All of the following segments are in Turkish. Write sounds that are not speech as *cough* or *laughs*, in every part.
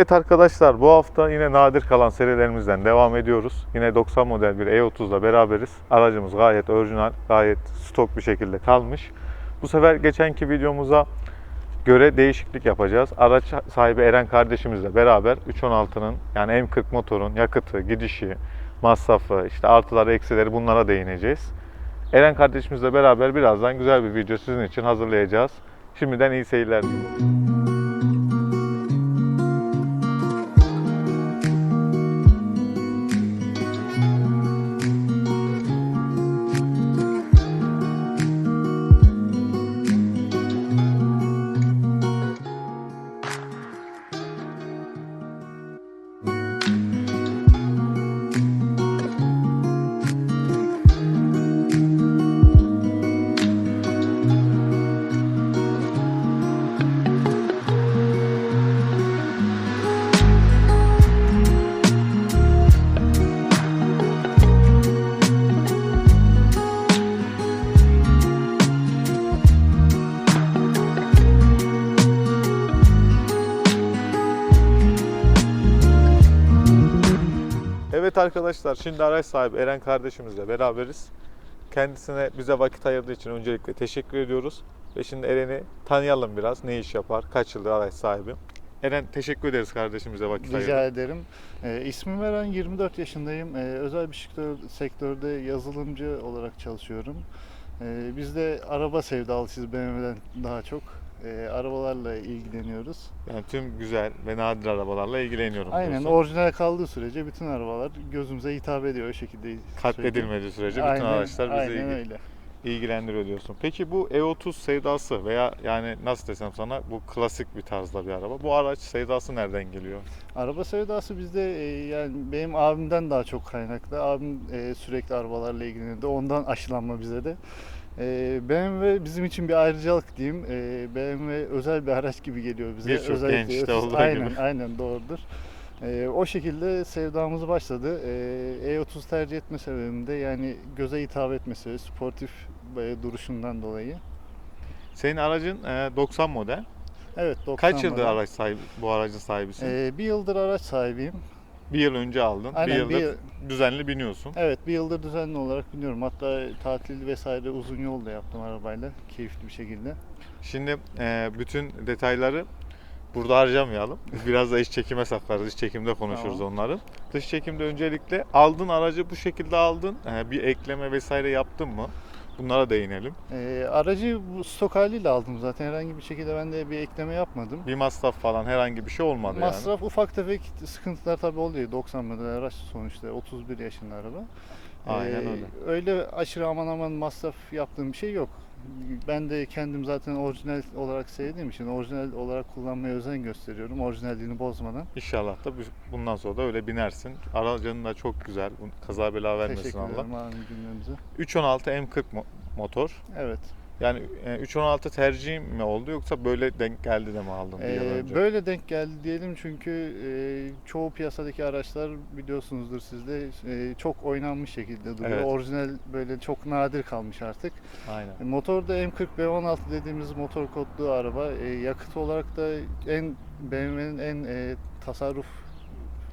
Evet arkadaşlar bu hafta yine nadir kalan serilerimizden devam ediyoruz. Yine 90 model bir E30 ile beraberiz. Aracımız gayet orijinal, gayet stok bir şekilde kalmış. Bu sefer geçenki videomuza göre değişiklik yapacağız. Araç sahibi Eren kardeşimizle beraber 316'nın yani M40 motorun yakıtı, gidişi, masrafı, işte artıları, eksileri bunlara değineceğiz. Eren kardeşimizle beraber birazdan güzel bir video sizin için hazırlayacağız. Şimdiden iyi seyirler. Evet arkadaşlar şimdi araç sahibi Eren kardeşimizle beraberiz. Kendisine bize vakit ayırdığı için öncelikle teşekkür ediyoruz. Ve şimdi Eren'i tanıyalım biraz. Ne iş yapar? Kaç yıldır araç sahibi? Eren teşekkür ederiz kardeşimize vakit Rica ayırdığın ederim. Ee, ismim Eren, 24 yaşındayım. Ee, özel bir sektör, sektörde yazılımcı olarak çalışıyorum. Ee, biz de araba sevdalısıyız BMW'den daha çok. Ee, arabalarla ilgileniyoruz. Yani tüm güzel ve nadir arabalarla ilgileniyorum Aynen diyorsun. orijinal kaldığı sürece bütün arabalar gözümüze hitap ediyor o şekilde. Katledilmediği sürece bütün Aynen, araçlar bizi aynen ilgi- öyle. ilgilendiriyor diyorsun. Peki bu E30 sevdası veya yani nasıl desem sana bu klasik bir tarzda bir araba. Bu araç sevdası nereden geliyor? Araba sevdası bizde e, yani benim abimden daha çok kaynaklı. Abim e, sürekli arabalarla ilgileniyordu. Ondan aşılanma bize de. E, BMW bizim için bir ayrıcalık diyeyim. E, BMW özel bir araç gibi geliyor bize. Birçok gençte olduğu aynen, gibi. Aynen doğrudur. E, o şekilde sevdamız başladı. E, E30 tercih etme sebebim de yani göze hitap etmesi, sportif e, duruşundan dolayı. Senin aracın e, 90 model. Evet 90 Kaç yıldır model. araç sahibi, bu aracın sahibisin? E, bir yıldır araç sahibiyim. Bir yıl önce aldın. aynen, bir yıldır bir yıl- düzenli biniyorsun. Evet bir yıldır düzenli olarak biniyorum. Hatta tatil vesaire uzun yol da yaptım arabayla. Keyifli bir şekilde. Şimdi e, bütün detayları burada harcamayalım. Biraz da iç çekime saklarız. İç çekimde konuşuruz Tamam. onları. Dış çekimde öncelikle aldın aracı bu şekilde aldın. E, bir ekleme vesaire yaptın mı? Bunlara değinelim. Ee, aracı bu stok haliyle aldım zaten. Herhangi bir şekilde ben de bir ekleme yapmadım. Bir masraf falan herhangi bir şey olmadı yani. Masraf ufak tefek sıkıntılar tabii oluyor. 90 model araç sonuçta 31 yaşında araba. Aynen Ee, öyle. Öyle aşırı aman aman masraf yaptığım bir şey yok. Ben de kendim zaten orijinal olarak sevdiğim için orijinal olarak kullanmaya özen gösteriyorum. Orijinalliğini bozmadan. İnşallah da bu- bundan sonra da öyle binersin. Aracın da çok güzel. Bu- Kaza bela vermesin Teşekkür Allah. ederim abi günlerinize. 316 M40 mo- motor. Evet. Yani e, 316 tercihim mi oldu yoksa böyle denk geldi de mi aldın bir yıl Ee, önce? böyle denk geldi diyelim çünkü e, çoğu piyasadaki araçlar biliyorsunuzdur siz de e, çok oynanmış şekilde duruyor. Evet. Orijinal böyle çok nadir kalmış artık. Aynen. E, Motorda M40 B16 dediğimiz motor kodlu araba. E, yakıt olarak da en BMW'nin en e, tasarruf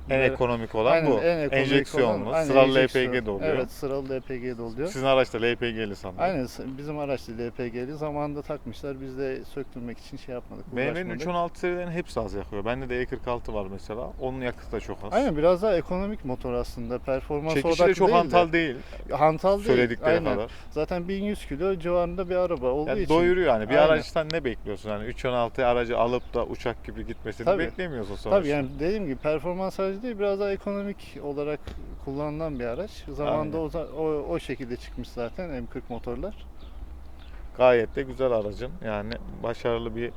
En ekonomik olan Aynen, bu. en ekonomik Enjeksiyonlu. olan- aynen, sıralı enjeksiyon. LPG de oluyor. Evet sıralı LPG de oluyor. Sizin araçta LPG'li sanırım. Aynen bizim araçta LPG'li zamanında takmışlar. Biz de söktürmek için şey yapmadık. BMW'nin uğraşmadık. 316 serilerinin hepsi az yakıyor. Bende de E46 var mesela. Onun yakıtı da çok az. Aynen biraz daha ekonomik motor aslında. Performans Çekişi de odaklı çok değil de. hantal değil. Hantal değil. Söyledikleri Aynen. kadar. Zaten 1100 kilo civarında bir araba olduğu Yani için. doyuruyor yani. Bir Aynen. araçtan ne bekliyorsun? Yani 316 aracı alıp da uçak gibi gitmesini Tabii. beklemiyorsun sonuçta. Tabii yani dediğim gibi performans aracı değil biraz daha ekonomik olarak kullanılan bir araç. Zamanında o, o, o şekilde çıkmış zaten M40 motorlar. Gayet de güzel aracın. Yani başarılı bir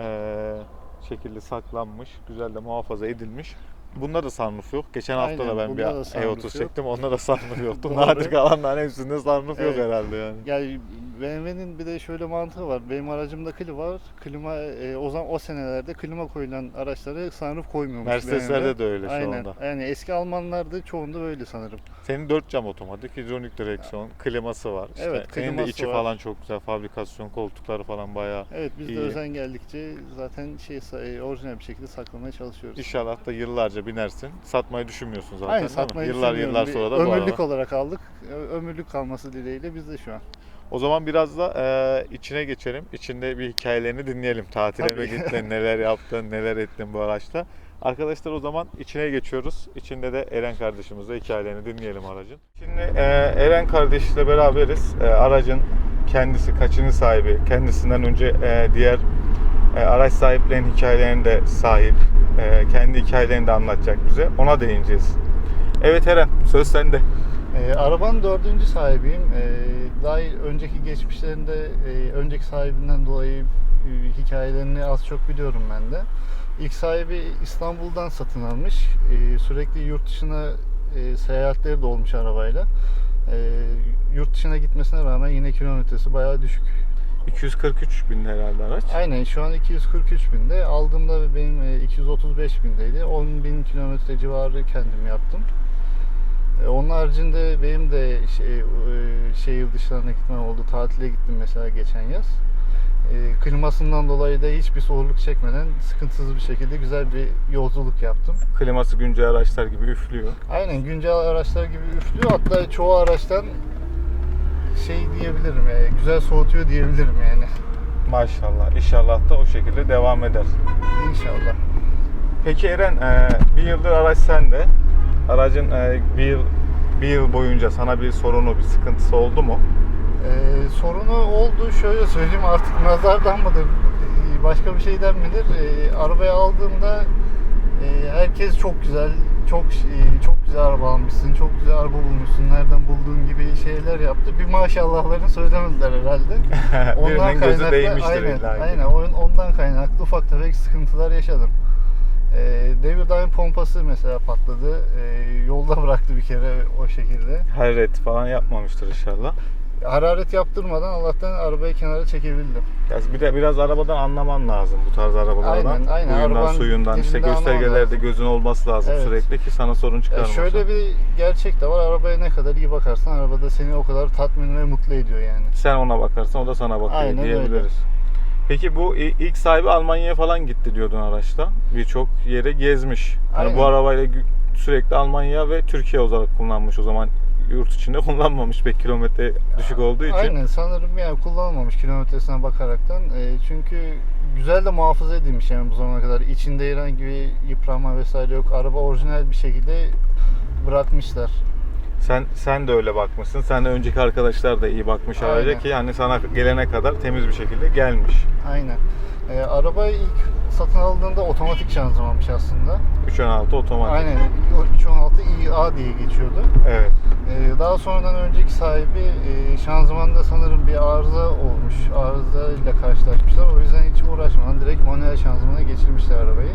eee, şekilde saklanmış, güzel de muhafaza edilmiş. Bunda da sunroof yok. Geçen hafta Aynen, da ben bir bunda da sunroof E30 yok. çektim. Onda da sunroof *laughs* yoktu. Doğru. Nadir kalanların hepsinde sunroof yok Evet. herhalde yani. Yani BMW'nin bir de şöyle mantığı var. Benim aracımda klima var. Klima e, o zaman o senelerde klima koyulan araçlara sunroof koymuyormuş Mercedeslerde BMW. de öyle şu Aynen. anda. Yani eski Almanlarda çoğunda böyle sanırım. Senin 4 cam otomatik, hidrolik direksiyon, kliması var. İşte Evet, senin de kliması içi var. falan çok güzel. Fabrikasyon koltukları falan bayağı. Evet biz İyi. de özen geldikçe zaten şey e, orijinal bir şekilde saklamaya çalışıyoruz. İnşallah da yıllarca binersin. Satmayı düşünmüyorsun zaten Aynen satmayı Yıllar yıllar sonra da ömürlük olarak aldık. Ömürlük kalması dileğiyle biz de şu an. O zaman biraz da e, içine geçelim. İçinde bir hikayelerini dinleyelim. Tatile mi gittin, *laughs* neler yaptın, neler ettin bu araçta. Arkadaşlar o zaman içine geçiyoruz. İçinde de Eren kardeşimizle hikayelerini dinleyelim aracın. Şimdi e, Eren kardeşle beraberiz. E, aracın kendisi, kaçıncı sahibi, kendisinden önce e, diğer e, araç sahiplerinin hikayelerini de sahip. E, kendi hikayelerini de anlatacak bize. Ona değineceğiz. Evet Eren, söz sende. Ee, arabanın dördüncü sahibiyim. Ee, daha önceki geçmişlerinde e, önceki sahibinden dolayı e, hikayelerini az çok biliyorum ben de. İlk sahibi İstanbul'dan satın almış. Ee, sürekli yurt dışına e, seyahatleri de olmuş arabayla. Ee, yurt dışına gitmesine rağmen yine kilometresi bayağı düşük. 243 bin herhalde araç. Aynen şu an 243 binde. Aldığımda benim e, 235 bindeydi. 10 bin kilometre civarı kendim yaptım. E, Onun haricinde benim de şey, e, şehir dışlarına gitmem oldu. Tatile gittim mesela geçen yaz. E, Klimasından dolayı da hiçbir zorluk çekmeden sıkıntısız bir şekilde güzel bir yolculuk yaptım. Kliması güncel araçlar gibi üflüyor. Aynen güncel araçlar gibi üflüyor. Hatta çoğu araçtan şey diyebilirim, e, güzel soğutuyor diyebilirim yani. Maşallah. İnşallah da o şekilde devam eder. İnşallah. Peki Eren, e, bir yıldır araç sende. Aracın e, bir yıl bir yıl boyunca sana bir sorunu, bir sıkıntısı oldu mu? Ee, sorunu oldu. Şöyle söyleyeyim artık nazardan mıdır, e, başka bir şeyden midir? Ee, arabayı aldığımda e, herkes çok güzel, çok e, çok güzel araba almışsın, çok güzel araba bulmuşsun, nereden bulduğun gibi şeyler yaptı. Bir maşallahlarını söylemediler herhalde. *laughs* Birinin gözü değmiştir aynen, illa ki. aynen on- ondan kaynaklı ufak tefek sıkıntılar yaşadım. Ee, devir daim pompası mesela patladı. Ee, yolda bıraktı bir kere o şekilde. Hayret falan yapmamıştır inşallah. Hararet yaptırmadan Allah'tan arabayı kenara çekebildim. Ya bir de biraz arabadan anlaman lazım bu tarz arabalardan. Aynen, aynen. Huyundan, Arabanın suyundan, işte göstergelerde gözün olması lazım Evet. sürekli ki sana sorun çıkarmasın. şöyle bir gerçek de var. Arabaya ne kadar iyi bakarsan arabada seni o kadar tatmin ve mutlu ediyor yani. Sen ona bakarsan o da sana bakıyor Aynen öyle. diyebiliriz. Peki bu ilk sahibi Almanya'ya falan gitti diyordun araçta. Birçok yere gezmiş. Hani bu arabayla sürekli Almanya ve Türkiye olarak kullanmış o zaman yurt içinde *laughs* kullanmamış pek kilometre düşük olduğu için. Aynen sanırım yani kullanılmamış kilometresine bakaraktan. E, çünkü güzel de muhafaza edilmiş yani bu zamana kadar. İçinde herhangi bir yıpranma vesaire yok. Araba orijinal bir şekilde bırakmışlar. Sen sen de öyle bakmışsın. Sen de önceki arkadaşlar da iyi bakmış Aynen. araca ki hani sana gelene kadar temiz bir şekilde gelmiş. Aynen. E, araba ilk satın aldığında otomatik şanzımanmış aslında. 316 otomatik. Aynen. O 316 IA diye geçiyordu. Evet. Ee, daha sonradan önceki sahibi e, şanzımanda sanırım bir arıza olmuş. Arıza ile karşılaşmışlar. O yüzden hiç uğraşmadan direkt manuel şanzımana geçirmişler arabayı.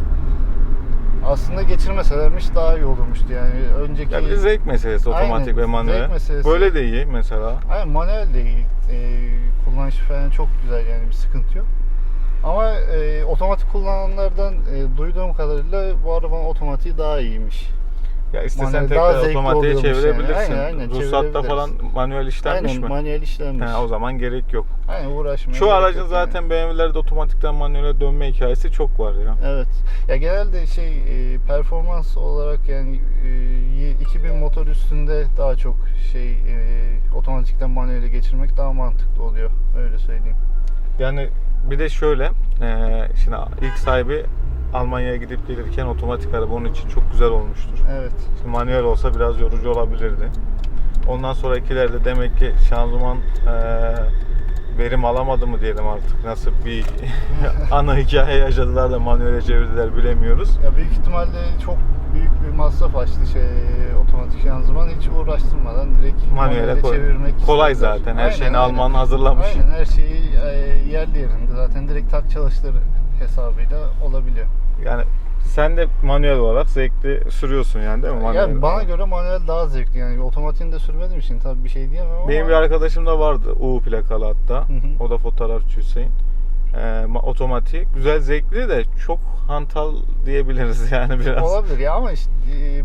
Aslında geçirmeselermiş daha iyi olurmuştu yani. Önceki Ya bir zevk meselesi Aynen, otomatik ve manuel. zevk meselesi. Böyle de iyi mesela. Aynen manuel de iyi. Ee, kullanışı falan çok güzel yani bir sıkıntı yok. Ama e, otomatik kullananlardan e, duyduğum kadarıyla bu arabanın otomatiği daha iyiymiş. Ya istesen Manuel tekrar otomatiğe oluyormuş yani. çevirebilirsin. Aynen, aynen, Ruhsatta falan manuel işlenmiş Aynen mi? manuel işlenmiş. He, o zaman gerek yok. Aynen uğraşmaya Şu aracın yok yani. zaten BMW'lerde otomatikten manuele dönme hikayesi çok var ya. Evet. Ya genelde şey e, performans olarak yani e, 2000 motor üstünde daha çok şey e, otomatikten manuele geçirmek daha mantıklı oluyor. Öyle söyleyeyim. Yani bir de şöyle, e, şimdi ilk sahibi Almanya'ya gidip gelirken otomatik araba onun için çok güzel olmuştur. Evet. Şimdi manuel olsa biraz yorucu olabilirdi. Ondan sonrakilerde demek ki şanzıman e, verim alamadı mı diyelim artık. Nasıl bir *laughs* ana hikaye yaşadılar da manuele çevirdiler bilemiyoruz. Ya büyük ihtimalle çok büyük bir masraf açtı şey otomatik şanzıman hiç uğraştırmadan direkt Manuele koy. çevirmek Kolay istediler. zaten. Her Aynen, şeyini aynen. Alman hazırlamış. Aynen her şeyi e, yerli yerinde zaten direkt tak çalıştır hesabıyla olabiliyor. Yani Sen de manuel olarak zevkli sürüyorsun yani değil mi? Manuel Ya bana olarak. göre manuel daha zevkli yani otomatiğini de sürmediğim için tabii bir şey diyemem ama Benim bir arkadaşım da vardı U plakalı hatta. Hı hı. O da fotoğrafçı Hüseyin. Ma- otomatik. Güzel zevkli de çok hantal diyebiliriz *laughs* yani biraz. olabilir ya ama işte e,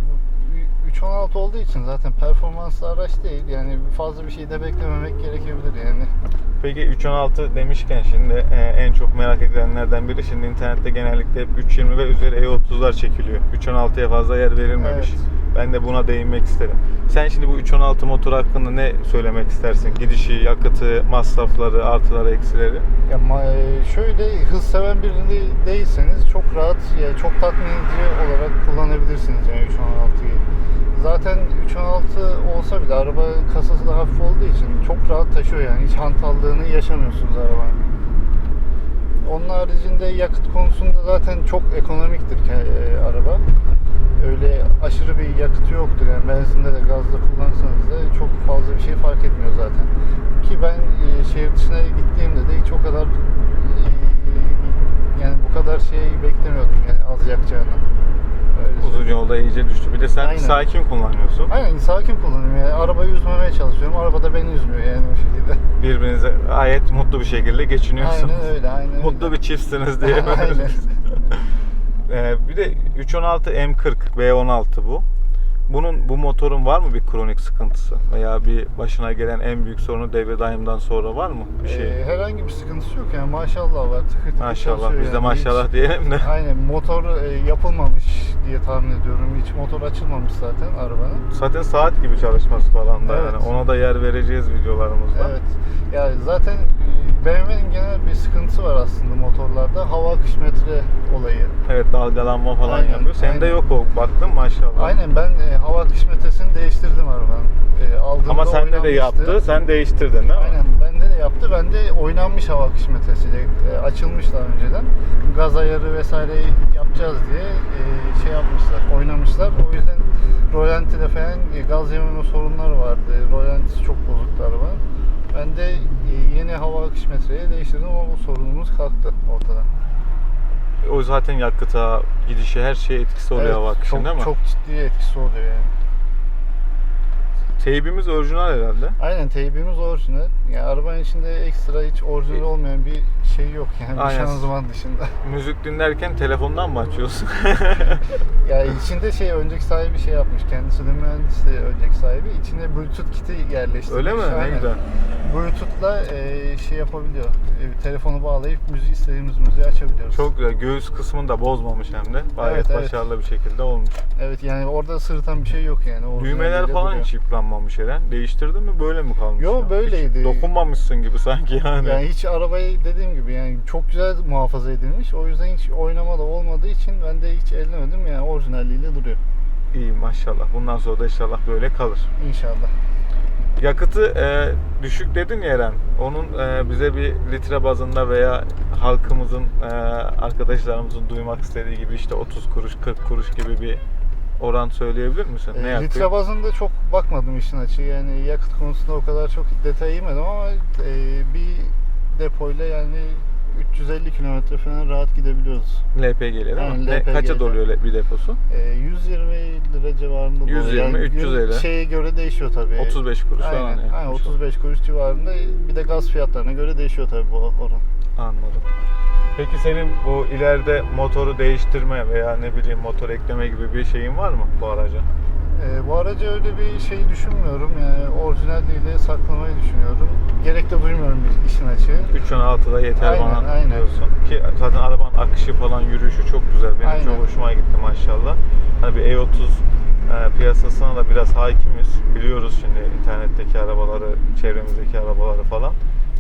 316 olduğu için zaten performanslı araç değil yani fazla bir şey de beklememek gerekebilir yani. Peki 316 demişken şimdi e, en çok merak edilenlerden biri şimdi internette genellikle hep 320 ve üzeri E30'lar çekiliyor. 316'ya fazla yer verilmemiş. Evet. Ben de buna değinmek isterim. Sen şimdi bu 316 motor hakkında ne söylemek istersin? Gidişi, yakıtı, masrafları, artıları, eksileri? Ya e, şöyle hız seven biri değilseniz çok rahat, yani çok tatmin edici olarak kullanabilirsiniz yani 316'yı. Zaten 316 olsa bile araba kasası da hafif olduğu için çok rahat taşıyor yani hiç hantallığını yaşamıyorsunuz arabanın. Onun haricinde yakıt konusunda zaten çok ekonomiktir e, araba. Öyle aşırı bir yakıtı yoktur yani benzinde de gazda kullansanız da çok fazla bir şey fark etmiyor zaten. Ki ben e, şehir dışına gittiğimde de hiç o kadar e, yani bu kadar şey beklemiyordum yani az yakacağını. Öyle Uzun yolda iyice düştü. Bir de sen Aynen. sakin kullanıyorsun. Aynen sakin kullanıyorum yani arabayı üzmemeye çalışıyorum. Araba da beni üzmüyor yani o şekilde. Birbirinize gayet mutlu bir şekilde geçiniyorsunuz. Aynen öyle, aynen öyle. Mutlu bir çiftsiniz diye. *laughs* Aynen. *laughs* Ee, bir de 316 M40 V16 bu. Bunun bu motorun var mı bir kronik sıkıntısı veya bir başına gelen en büyük sorunu devre daimden sonra var mı bir şey? Ee, herhangi bir sıkıntısı yok yani maşallah var tıkır tıkır Maşallah biz de yani. maşallah Hiç- diyelim de. Aynen motor e, yapılmamış diye tahmin ediyorum. Hiç motor açılmamış zaten arabanın. Zaten saat gibi çalışması falan da Evet. yani ona da yer vereceğiz videolarımızda. Evet. Ya zaten e, BMW'nin bir sıkıntısı var aslında motorlarda. Hava akış metre olayı. Evet dalgalanma falan Aynen, yapıyor. Sende aynen. yok o baktın maşallah. Aynen ben e, hava akış metresini değiştirdim arabanın. E, aldığımda Ama sende de yaptı. Sen değiştirdin değil mi? Aynen bende de yaptı. Bende oynanmış hava akış metresiyle e, açılmış daha önceden. Gaz ayarı vesaire yapacağız diye e, şey yapmışlar, oynamışlar. O yüzden rolantide falan e, gaz yememe sorunları vardı. Rolantisi çok bozuktu arabanın. Ben de e, yeni hava akış metreye değiştirdim ama bu sorunumuz kalktı ortadan. O zaten yakıta, gidişe her şeye etkisi oluyor hava akışın çok, değil mi? çok ciddi etkisi oluyor yani. Teybimiz orijinal herhalde. Aynen teybimiz orijinal. Yani arabanın içinde ekstra hiç orijinal olmayan bir şey yok yani bir Aynen. şanzıman dışında. *laughs* Müzik dinlerken telefondan mı açıyorsun? *laughs* Ya *laughs* içinde şey önceki sahibi şey yapmış. Kendisi de mühendis de önceki sahibi. İçine Bluetooth kiti yerleştirmiş. Öyle mi? Ne Aynen. güzel. Bluetooth'la e, şey yapabiliyor. E, telefonu bağlayıp müziği istediğimiz müziği açabiliyoruz. Çok güzel. Göğüs kısmını da bozmamış hem de. Gayet Evet, evet. başarılı bir şekilde olmuş. Evet yani orada sırıtan bir şey yok yani. Düğmeler falan duruyor. hiç yıpranmamış Eren. Değiştirdin mi böyle mi kalmış? Yo, ya? böyleydi. Hiç dokunmamışsın gibi sanki yani. Yani hiç arabayı dediğim gibi yani çok güzel muhafaza edilmiş. O yüzden hiç oynama da olmadığı için ben de hiç ellemedim yani orijinalliğiyle duruyor. İyi maşallah. Bundan sonra da inşallah böyle kalır. İnşallah. Yakıtı e, düşük dedin ya Eren. Onun e, bize bir litre bazında veya halkımızın, e, arkadaşlarımızın duymak istediği gibi işte 30 kuruş, 40 kuruş gibi bir oran söyleyebilir misin? E, ne yakıyor? litre bazında çok bakmadım işin açığı. Yani yakıt konusunda o kadar çok detaya inmedim ama e, bir depoyla yani 350 kilometre falan rahat gidebiliyoruz. LPG'li değil mi? LPG 'li. kaça doluyor bir deposu? E, 120 lira civarında. doluyor. 120, Yani 300 gün- öyle. Şeye göre değişiyor tabii. 35 kuruş falan Aynen, yani. aynen 35 kuruş civarında. Bir de gaz fiyatlarına göre değişiyor tabii bu oran. Anladım. Peki senin bu ileride motoru değiştirme veya ne bileyim motor ekleme gibi bir şeyin var mı bu araca? E, bu araca öyle bir şey düşünmüyorum. Yani orijinalliğiyle saklamayı düşünüyorum. Gerek de duymuyorum işin açığı. 316'da yeter Aynen, bana aynen. diyorsun. Ki zaten arabanın akışı falan yürüyüşü çok güzel. Benim Aynen. çok hoşuma gitti maşallah. Hani bir E30 e, piyasasına da biraz hakimiz. Biliyoruz şimdi internetteki arabaları, çevremizdeki arabaları falan.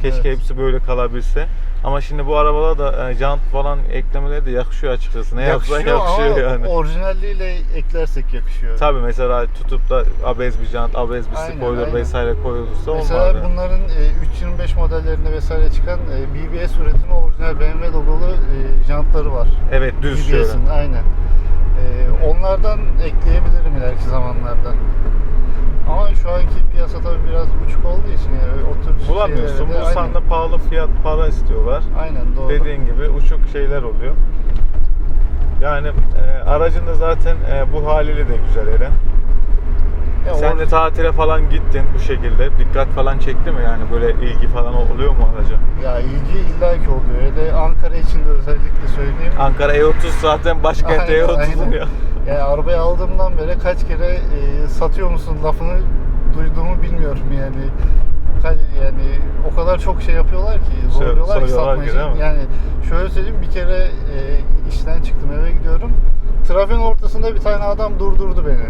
Keşke Evet. hepsi böyle kalabilse. Ama şimdi bu arabalar da e, jant falan eklemeleri de yakışıyor açıkçası. Ne yapsan yakışıyor ama yani. orijinalliğiyle eklersek yakışıyor. Tabii mesela tutup da abez bir jant, abez bir Aynen, spoiler aynen. vesaire koyulursa Mesela yani. bunların e, 325 modellerinde vesaire çıkan e, BBS üretimi orijinal BMW logolu e, jantları var. Evet düz şöyle. BBS'in aynen. E, onlardan ekleyebilirim ileriki zamanlarda. Ama şu anki piyasa tabii biraz uçuk olduğu için yani şeylere de- Bulsan aynen, pahalı fiyat para istiyorlar. aynen doğru. Dediğin gibi uçuk şeyler oluyor. Yani e, aracın da zaten e, bu haliyle de güzel Eren. Ya Sen or- de tatile falan gittin bu şekilde. Dikkat falan çekti mi yani böyle ilgi falan oluyor mu araca? Ya ilgi illaki oluyor. Hele Ankara için de özellikle söyleyeyim. Ankara E30 zaten başkent Aynen, E30 aynen. *laughs* ya. Yani arabayı aldığımdan beri kaç kere e, satıyor musun lafını duyduğumu bilmiyorum yani. Yani o kadar çok şey yapıyorlar ki, zorluyorlar ki mi? Yani şöyle söyleyeyim bir kere e, işten çıktım eve gidiyorum. Trafiğin ortasında bir tane adam durdurdu beni.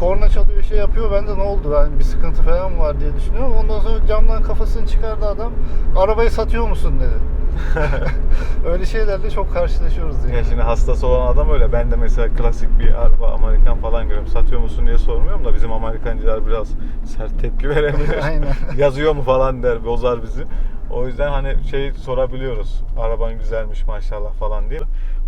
Korna çalıyor şey yapıyor. Ben de ne oldu? Yani bir sıkıntı falan mı var diye düşünüyorum. Ondan sonra camdan kafasını çıkardı adam. Arabayı satıyor musun dedi. *laughs* Öyle şeylerle çok karşılaşıyoruz yani. Ya şimdi hastası olan adam öyle. Ben de mesela klasik bir araba Amerikan falan görüyorum. Satıyor musun diye sormuyorum da bizim Amerikancılar biraz sert tepki verebilir. *laughs* Aynen. *laughs* Yazıyor mu falan der, bozar bizi. O yüzden hani şey sorabiliyoruz. Araban güzelmiş maşallah falan diye.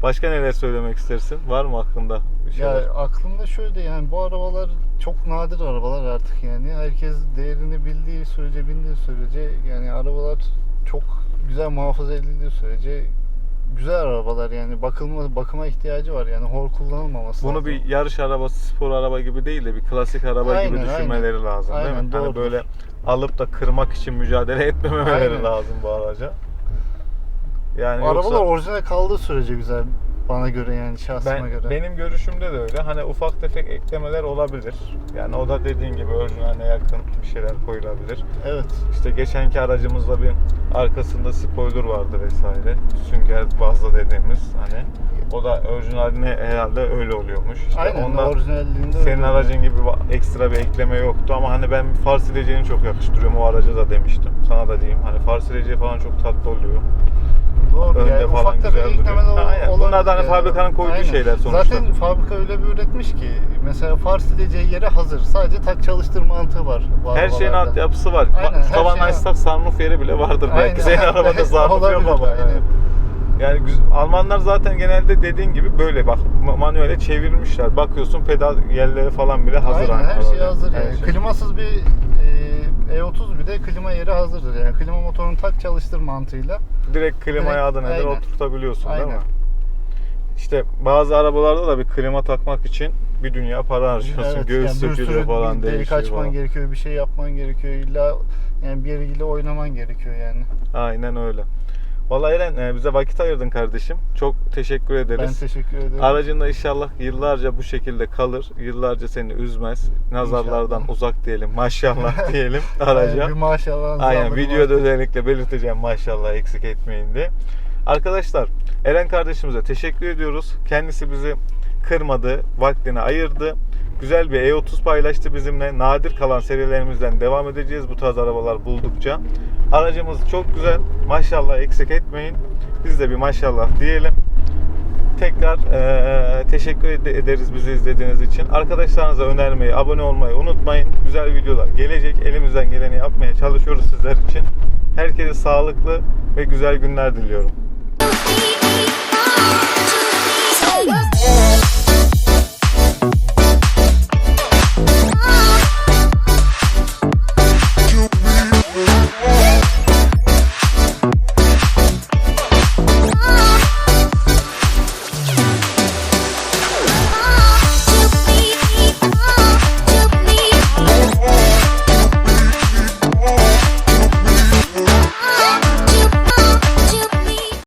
Başka neler söylemek istersin? Var mı aklında bir şeyler? Ya aklımda şöyle yani bu arabalar çok nadir arabalar artık yani. Herkes değerini bildiği sürece, bindiği sürece yani arabalar çok güzel muhafaza edildiği sürece güzel arabalar yani bakılma bakıma ihtiyacı var yani hor kullanılmaması Bunu lazım. bir yarış arabası, spor araba gibi değil de bir klasik araba gibi Aynen, düşünmeleri aynen. lazım değil mi? Aynen, Hani doğrudur. böyle alıp da kırmak için mücadele *laughs* etmemeleri Aynen. lazım bu araca. Yani Bu yoksa arabalar orijinal kaldığı sürece güzel bana göre yani şahsıma ben, göre. benim görüşümde de öyle. Hani ufak tefek eklemeler olabilir. Yani o da dediğin gibi orijinaline yakın bir şeyler koyulabilir. Evet. İşte geçenki aracımızda bir arkasında spoiler vardı vesaire. Sünger bazlı dediğimiz hani. O da orijinaline herhalde öyle oluyormuş. İşte Aynen onda orijinalliğinde senin öyle. aracın gibi ekstra bir ekleme yoktu ama hani ben far sileceğini çok yakıştırıyorum o araca da demiştim. Sana da diyeyim. Hani far sileceği falan çok tatlı oluyor. Doğru Önde yani falan ufak tefek güzel duruyor. eklemeler ol- Aynen. olabilir Bunlar da hani yani. fabrikanın koyduğu Aynen. şeyler sonuçta. Zaten fabrika öyle bir üretmiş ki mesela far sileceği yere hazır. Sadece tak çalıştır mantığı var. bu Her şeyin arabalarda. altyapısı var. Aynen, Aynen, her Tavan şey- açsak sunroof yeri bile vardır belki. Aynen. Senin arabada *laughs* sunroof yok Olabilir, ama. aynen. Yani. Güz- Almanlar zaten genelde dediğin gibi böyle bak ma- manuele çevirmişler. Bakıyorsun pedal yerleri falan bile hazır. Aynen, her şey hazır Her yani. şey. Klimasız bir E30 bir de klima yeri hazırdır yani. Klima motorunu tak çalıştır mantığıyla. Direkt klimayı adına aynen. oturtabiliyorsun değil Aynen. mi? İşte bazı arabalarda da bir klima takmak için bir dünya para harcıyorsun. Evet, Göğüs yani sökülüyor falan bir delik değişiyor açman falan. gerekiyor, bir şey yapman gerekiyor. İlla yani bir yeriyle oynaman gerekiyor yani. Aynen öyle. Vallahi Eren e, bize vakit ayırdın kardeşim. Çok teşekkür ederiz. Ben teşekkür ederim. Aracında inşallah yıllarca bu şekilde kalır. Yıllarca seni üzmez. Nazarlardan İnşallah. uzak diyelim. Maşallah *laughs* diyelim araca. Bir maşallah. Aynen videoda özellikle belirteceğim maşallah eksik etmeyin diye. Arkadaşlar Eren kardeşimize teşekkür ediyoruz. Kendisi bizi kırmadı, vaktini ayırdı. Güzel bir E30 paylaştı bizimle. Nadir kalan serilerimizden devam edeceğiz bu tarz arabalar buldukça. Aracımız çok güzel. Maşallah eksik etmeyin. Biz de bir maşallah diyelim. Tekrar eee, teşekkür ed- ederiz bizi izlediğiniz için. Arkadaşlarınıza önermeyi, abone olmayı unutmayın. Güzel videolar gelecek. Elimizden geleni yapmaya çalışıyoruz sizler için. Herkese sağlıklı ve güzel günler diliyorum.